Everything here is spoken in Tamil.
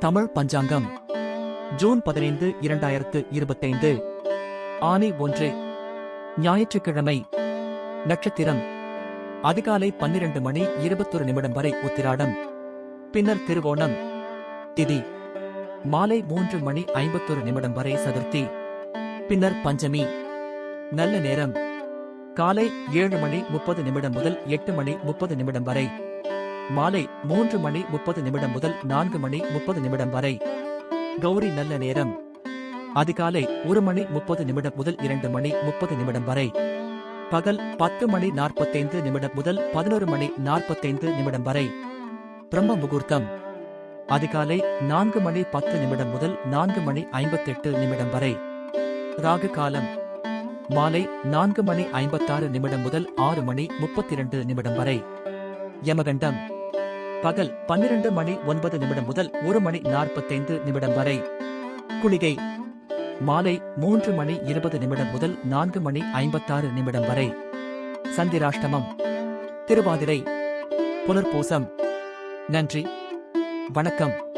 தமிழ் பஞ்சாங்கம். ஜூன் பதினைந்து இரண்டாயிரத்து இருபத்தைந்து. ஆனி ஒன்று. ஞாயிற்றுக்கிழமை. நட்சத்திரம். அதிகாலை பன்னிரண்டு மணி இருபத்தொரு நிமிடம் வரை உத்திராடம். பின்னர் திருவோணம். திதி. மாலை மூன்று மணி ஐம்பத்தொரு நிமிடம் வரை சதுர்த்தி. பின்னர் பஞ்சமி. நல்ல நேரம். காலை ஏழு மணி முப்பது நிமிடம் முதல் எட்டு மணி முப்பது நிமிடம் வரை. மாலை மூன்று மணி முப்பது நிமிடம் முதல் நான்கு மணி முப்பது நிமிடம் வரை. கௌரி நல்ல நேரம். அதிகாலை ஒரு மணி முப்பது நிமிடம் முதல் இரண்டு மணி முப்பது நிமிடம் வரை. பகல் பத்து மணி நாற்பத்தைந்து நிமிடம் முதல் பதினோரு மணி நாற்பத்தைந்து நிமிடம் வரை. பிரம்ம முகூர்த்தம். அதிகாலை நான்கு மணி பத்து நிமிடம் முதல் நான்கு மணி ஐம்பத்தெட்டு நிமிடம் வரை. ராகு காலம். மாலை நான்கு மணி ஐம்பத்தாறு நிமிடம் முதல் ஆறு மணி முப்பத்தி இரண்டு நிமிடம் வரை. யமகண்டம். பகல் பன்னிரண்டு மணி ஒன்பது நிமிடம் முதல் ஒரு மணி நாற்பத்தைந்து நிமிடம் வரை. குளிகை. மாலை மூன்று மணி இருபது நிமிடம் முதல் நான்கு மணி ஐம்பத்தாறு நிமிடம் வரை. சந்திராஷ்டமம். திருவாதிரை. புனர்பூசம் நன்றி. வணக்கம்.